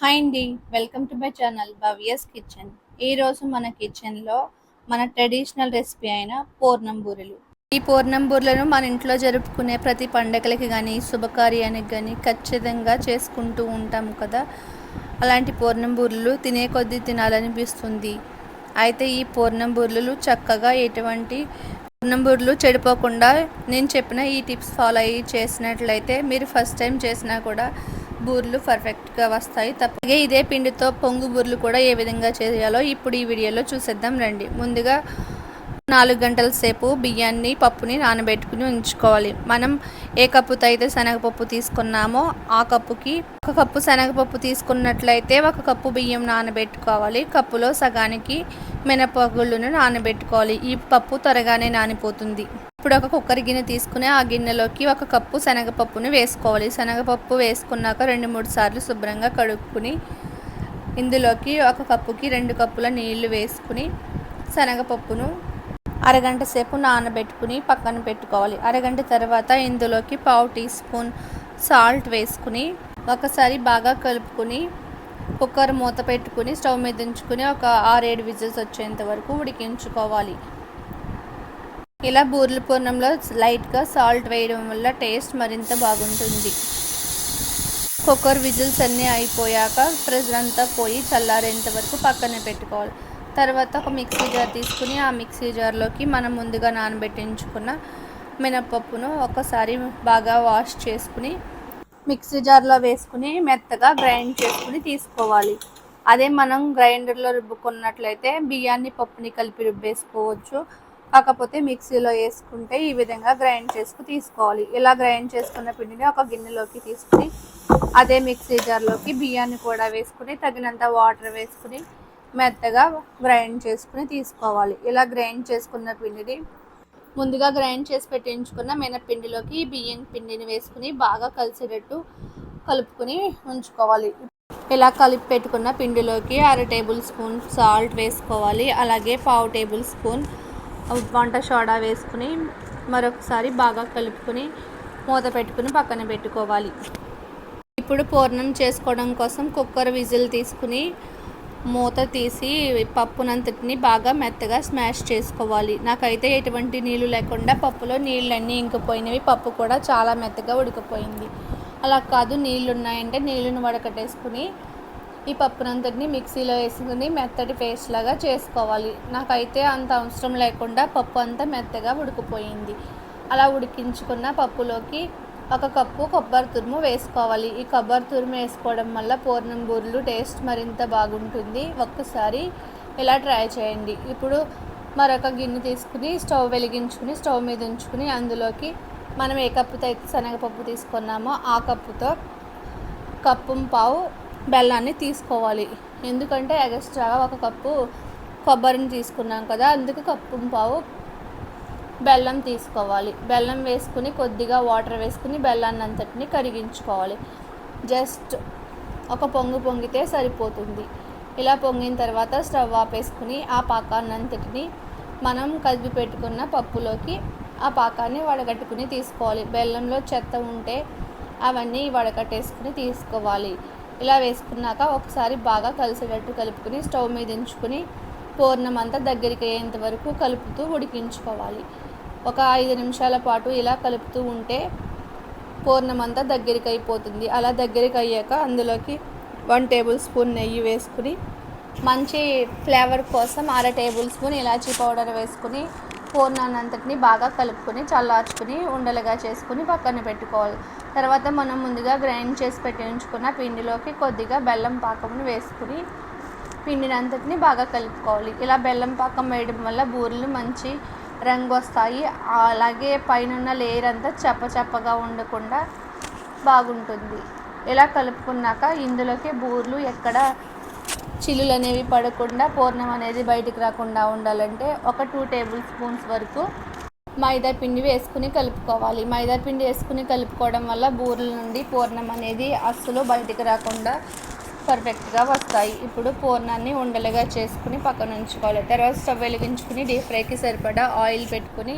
Hi అండి welcome to my channel Bhavya's kitchen. ఈరోజు మన కిచెన్లో మన ట్రెడిషనల్ రెసిపీ అయిన పూర్ణంబూరెలు ఈ పూర్ణంబూరెలను మన ఇంట్లో జరుపుకునే ప్రతి పండగలకి కానీ శుభకార్యానికి కానీ ఖచ్చితంగా చేసుకుంటూ ఉంటాము కదా. అలాంటి పూర్ణంబూరెలు తినే కొద్దీ తినాలనిపిస్తుంది. అయితే ఈ పూర్ణంబూరెలు చక్కగా ఎటువంటి పూర్ణంబూరెలు చెడిపోకుండా నేను చెప్పిన ఈ టిప్స్ ఫాలో అయ్యి చేసినట్లయితే మీరు ఫస్ట్ టైం చేసినా కూడా బూర్లు పర్ఫెక్ట్గా వస్తాయి. తప్పగే ఇదే పిండితో పొంగు బూర్లు కూడా ఏ విధంగా చేయాలో ఇప్పుడు ఈ వీడియోలో చూసేద్దాం రండి. ముందుగా నాలుగు గంటల సేపు బియ్యాన్ని పప్పుని నానబెట్టుకుని ఉంచుకోవాలి. మనం ఏ కప్పుతో అయితే శనగపప్పు తీసుకున్నామో ఆ కప్పుకి ఒక కప్పు శనగపప్పు తీసుకున్నట్లయితే ఒక కప్పు బియ్యం నానబెట్టుకోవాలి. కప్పులో సగానికి మినపగుళ్ళును నానబెట్టుకోవాలి. ఈ పప్పు త్వరగానే నానిపోతుంది. ఇప్పుడు ఒక కుక్కర్ గిన్నె తీసుకుని ఆ గిన్నెలోకి ఒక కప్పు శనగపప్పును వేసుకోవాలి. శనగపప్పు వేసుకున్నాక రెండు మూడు సార్లు శుభ్రంగా కడుక్కుని ఇందులోకి ఒక కప్పుకి రెండు కప్పుల నీళ్ళు వేసుకుని శనగపప్పును అరగంట సేపు నానబెట్టుకుని పక్కన పెట్టుకోవాలి. అరగంట తర్వాత ఇందులోకి పావు టీ స్పూన్ సాల్ట్ వేసుకుని ఒకసారి బాగా కలుపుకొని కుక్కర్ మూత పెట్టుకుని స్టవ్ మీద ఉంచుకుని ఒక ఆరేడు విజిల్స్ వచ్చేంత వరకు ఉడికించుకోవాలి. ఇలా బూర్ల పూర్ణంలో లైట్గా సాల్ట్ వేయడం వల్ల టేస్ట్ మరింత బాగుంటుంది. కుక్కర్ విజిల్స్ అన్నీ అయిపోయాక ప్రెజర్ అంతా పోయి చల్లారేంత వరకు పక్కనే పెట్టుకోవాలి. తర్వాత ఒక మిక్సీ జార్ తీసుకుని ఆ మిక్సీ జార్లోకి మనం ముందుగా నానబెట్టించుకున్న మినపప్పును ఒకసారి బాగా వాష్ చేసుకుని మిక్సీ జార్లో వేసుకుని మెత్తగా గ్రైండ్ చేసుకుని తీసుకోవాలి. అదే మనం గ్రైండర్లో రుబ్బుకున్నట్లయితే బియ్యాన్ని పప్పుని కలిపి రుబ్బేసుకోవచ్చు. కాకపోతే మిక్సీలో వేసుకుంటే ఈ విధంగా గ్రైండ్ చేసుకుని తీసుకోవాలి. ఇలా గ్రైండ్ చేసుకున్న పిండిని ఒక గిన్నెలోకి తీసుకుని అదే మిక్సీ జార్లోకి బియ్యాన్ని కూడా వేసుకుని తగినంత వాటర్ వేసుకుని మెత్తగా గ్రైండ్ చేసుకుని తీసుకోవాలి. ఇలా గ్రైండ్ చేసుకున్న పిండిని ముందుగా గ్రైండ్ చేసి పెట్టించుకున్న మినపిండిలోకి బియ్యం పిండిని వేసుకుని బాగా కలిసేటట్టు కలుపుకొని ఉంచుకోవాలి. ఇలా కలిపి పెట్టుకున్న పిండిలోకి అర టేబుల్ స్పూన్ సాల్ట్ వేసుకోవాలి. అలాగే పావు టేబుల్ స్పూన్ వంట సోడా వేసుకుని మరొకసారి బాగా కలుపుకొని మూత పెట్టుకుని పక్కన పెట్టుకోవాలి. ఇప్పుడు పూర్ణం చేసుకోవడం కోసం కుక్కర్ విజిల్ తీసుకుని మూత తీసి పప్పునంతటిని బాగా మెత్తగా స్మాష్ చేసుకోవాలి. నాకైతే ఎటువంటి నీళ్ళు లేకుండా పప్పులో నీళ్ళన్నీ ఇంకిపోయినవి. పప్పు కూడా చాలా మెత్తగా ఉడికిపోయింది. అలా కాదు నీళ్ళు ఉన్నాయంటే నీళ్ళను వడకట్టేసుకుని ఈ పప్పునంతటిని మిక్సీలో వేసుకుని మెత్తటి పేస్ట్ లాగా చేసుకోవాలి. నాకైతే అంత అవసరం లేకుండా పప్పు అంతా మెత్తగా ఉడికిపోయింది. అలా ఉడికించుకున్న పప్పులోకి ఒక కప్పు కొబ్బరి తురుము వేసుకోవాలి. ఈ కొబ్బరి తురుము వేసుకోవడం వల్ల పూర్ణం బూరెలు టేస్ట్ మరింత బాగుంటుంది. ఒక్కసారి ఇలా ట్రై చేయండి. ఇప్పుడు మరొక గిన్నె తీసుకుని స్టవ్ వెలిగించుకుని స్టవ్ మీద ఉంచుకుని అందులోకి మనం ఏ కప్పుతో అయితే శనగపప్పు తీసుకున్నామో ఆ కప్పుతో కప్పు పావు బెల్లాన్ని తీసుకోవాలి. ఎందుకంటే ఎగస్ట్రాగా ఒక కప్పు కొబ్బరిని తీసుకున్నాం కదా అందుకు కప్పు పావు బెల్లం తీసుకోవాలి. బెల్లం వేసుకుని కొద్దిగా వాటర్ వేసుకుని బెల్లాన్ని అంతటిని కరిగించుకోవాలి. జస్ట్ ఒక పొంగు పొంగితే సరిపోతుంది. ఇలా పొంగిన తర్వాత స్టవ్ ఆపేసుకుని ఆ పాకాన్నంతటిని మనం కలిపి పెట్టుకున్న పప్పులోకి ఆ పాకాన్ని వడగట్టుకుని తీసుకోవాలి. బెల్లంలో చెత్త ఉంటే అవన్నీ వడగట్టేసుకుని తీసుకోవాలి. ఇలా వేసుకున్నాక ఒకసారి బాగా కలిసేటట్టు కలుపుకుని స్టవ్ మీద ఉంచుకుని పూర్ణం అంతా దగ్గరికి అయ్యేంత వరకు కలుపుతూ ఉడికించుకోవాలి. ఒక ఐదు నిమిషాల పాటు ఇలా కలుపుతూ ఉంటే పూర్ణం అంతా దగ్గరికి అయిపోతుంది. అలా దగ్గరికి అయ్యాక అందులోకి వన్ టేబుల్ స్పూన్ నెయ్యి వేసుకుని మంచి ఫ్లేవర్ కోసం అర టేబుల్ స్పూన్ ఇలాచీ పౌడర్ వేసుకుని పూర్ణాన్నంతటిని బాగా కలుపుకొని చల్లార్చుకుని ఉండలుగా చేసుకుని పక్కన పెట్టుకోవాలి. తర్వాత మనం ముందుగా గ్రైండ్ చేసి పెట్టి ఉంచుకున్న పిండిలోకి కొద్దిగా బెల్లం పాకంను వేసుకుని పిండిని అంతటిని బాగా కలుపుకోవాలి. ఇలా బెల్లం పాకం వేయడం వల్ల బూరెలు మంచి రంగు వస్తాయి. అలాగే పైన లేయర్ అంతా చప్ప చప్పగా ఉండకుండా బాగుంటుంది. ఇలా కలుపుకున్నాక ఇందులోకి బూర్లు ఎక్కడ చిల్లులు అనేవి పడకుండా పూర్ణం అనేది బయటికి రాకుండా ఉండాలంటే ఒక టూ టేబుల్ స్పూన్స్ వరకు మైదా పిండి వేసుకుని కలుపుకోవాలి. మైదా పిండి వేసుకుని కలుపుకోవడం వల్ల బూరెల నుండి పూర్ణం అనేది అస్సలు బయటికి రాకుండా పర్ఫెక్ట్గా వస్తాయి. ఇప్పుడు పూర్ణాన్ని ఉండలుగా చేసుకుని పక్కన ఉంచుకోవాలి. తర్వాత స్టవ్ వెలిగించుకుని డీప్ ఫ్రైకి సరిపడా ఆయిల్ పెట్టుకుని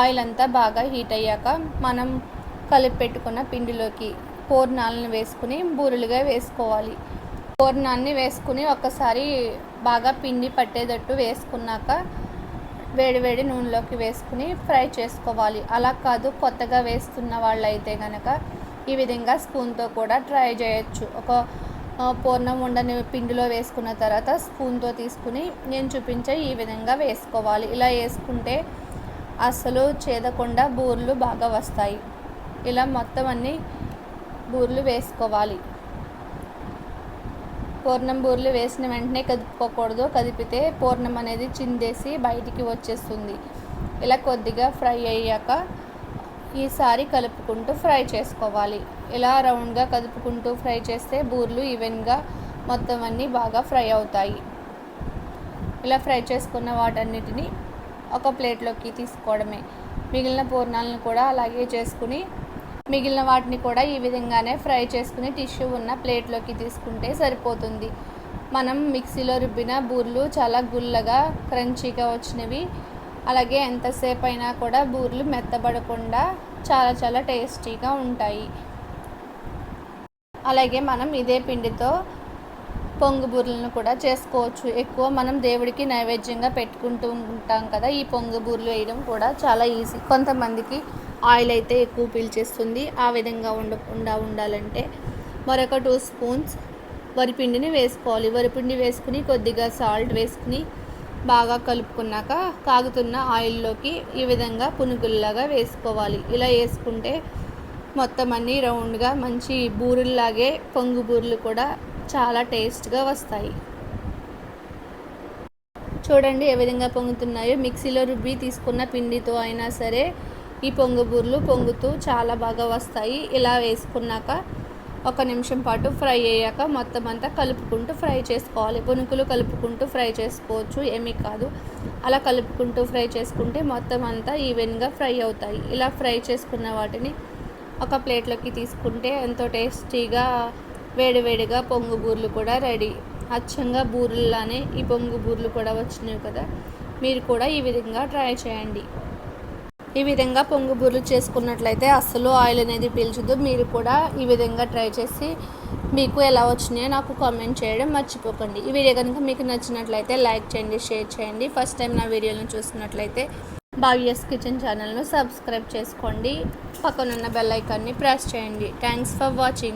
ఆయిల్ అంతా బాగా హీట్ అయ్యాక మనం కలిపి పెట్టుకున్న పిండిలోకి పూర్ణాలను వేసుకుని బూరెలుగా వేసుకోవాలి. పూర్ణాన్ని వేసుకుని ఒక్కసారి బాగా పిండి పట్టేటట్టు వేసుకున్నాక వేడి వేడి నూనెలోకి వేసుకుని ఫ్రై చేసుకోవాలి. అలా కాదు కొత్తగా వేస్తున్న వాళ్ళైతే కనుక ఈ విధంగా స్పూన్తో కూడా ట్రై చేయొచ్చు. ఒక పూర్ణం ఉండని పిండిలో వేసుకున్న తర్వాత స్పూన్తో తీసుకుని నేను చూపించే ఈ విధంగా వేసుకోవాలి. ఇలా వేసుకుంటే అసలు చేదకుండా బూర్లు బాగా వస్తాయి. ఇలా మొత్తం అన్ని బూర్లు వేసుకోవాలి. పూర్ణం బూర్లు వేసిన వెంటనే కదుపుకోకూడదు. కదిపితే పూర్ణం అనేది చిందేసి బయటికి వచ్చేస్తుంది. ఇలా కొద్దిగా ఫ్రై అయ్యాక ఈసారి కలుపుకుంటూ ఫ్రై చేసుకోవాలి. ఇలా రౌండ్గా కదుపుకుంటూ ఫ్రై చేస్తే బూర్లు ఈవెన్గా మొత్తం అన్నీ బాగా ఫ్రై అవుతాయి. ఇలా ఫ్రై చేసుకున్న వాటన్నిటిని ఒక ప్లేట్లోకి తీసుకోవడమే. మిగిలిన పూర్ణాలను కూడా అలాగే చేసుకుని మిగిలిన వాటిని కూడా ఈ విధంగానే ఫ్రై చేసుకుని టిష్యూ ఉన్న ప్లేట్లోకి తీసుకుంటే సరిపోతుంది. మనం మిక్సీలో రుబ్బిన బూర్లు చాలా గుల్లగా క్రంచీగా వచ్చినవి అలాగే ఎంతసేపు అయినా కూడా బూర్లు మెత్తబడకుండా చాలా చాలా టేస్టీగా ఉంటాయి. అలాగే మనం ఇదే పిండితో పొంగు బూర్లను కూడా చేసుకోవచ్చు. ఎక్కువ మనం దేవుడికి నైవేద్యంగా పెట్టుకుంటూ ఉంటాం కదా ఈ పొంగు బూర్లు వేయడం కూడా చాలా ఈజీ. కొంతమందికి ఆయిల్ అయితే ఎక్కువ పీల్చేస్తుంది. ఆ విధంగా ఉండకుండా ఉండాలంటే మరొక టూ స్పూన్స్ వరిపిండిని వేసుకోవాలి. వరిపిండి వేసుకుని కొద్దిగా సాల్ట్ వేసుకుని బాగా కలుపుకున్నాక కాగుతున్న ఆయిల్లోకి ఈ విధంగా పునుగుల్లాగా వేసుకోవాలి. ఇలా వేసుకుంటే మొత్తం అన్నీ రౌండ్గా మంచి బూరెల్లాగే పొంగు బూరెలు కూడా చాలా టేస్ట్గా వస్తాయి. చూడండి ఏ విధంగా పొంగుతున్నాయో. మిక్సీలో రుబ్బి తీసుకున్న పిండితో అయినా సరే ఈ పొంగు బూరలు పొంగుతూ చాలా బాగా వస్తాయి. ఇలా వేసుకున్నాక ఒక నిమిషం పాటు ఫ్రై అయ్యాక మొత్తం అంతా కలుపుకుంటూ ఫ్రై చేసుకోవాలి. పునుకులు కలుపుకుంటూ ఫ్రై చేసుకోవచ్చు ఏమీ కాదు. అలా కలుపుకుంటూ ఫ్రై చేసుకుంటే మొత్తం అంతా ఈవెన్గా ఫ్రై అవుతాయి. ఇలా ఫ్రై చేసుకున్న వాటిని ఒక ప్లేట్లోకి తీసుకుంటే ఎంతో టేస్టీగా వేడివేడిగా పొంగు బూర్లు కూడా రెడీ. అచ్చంగా బూరుల్లానే ఈ పొంగు బూర్లు కూడా వచ్చినాయి కదా. మీరు కూడా ఈ విధంగా ట్రై చేయండి. ఈ విధంగా పొంగు బూరెలు చేసుకున్నట్లయితే అస్సలు ఆయిల్ అనేది పీల్చదు. మీరు కూడా ఈ విధంగా ట్రై చేసి మీకు ఎలా వచ్చినాయో నాకు కామెంట్ చేయడం మర్చిపోకండి. ఈ వీడియో కనుక మీకు నచ్చినట్లయితే లైక్ చేయండి షేర్ చేయండి. ఫస్ట్ టైం నా వీడియోలను చూసినట్లయితే బావియస్ కిచెన్ ఛానల్ను సబ్స్క్రైబ్ చేసుకోండి. పక్కనున్న బెల్ ఐకాన్ని ప్రెస్ చేయండి. Thanks for watching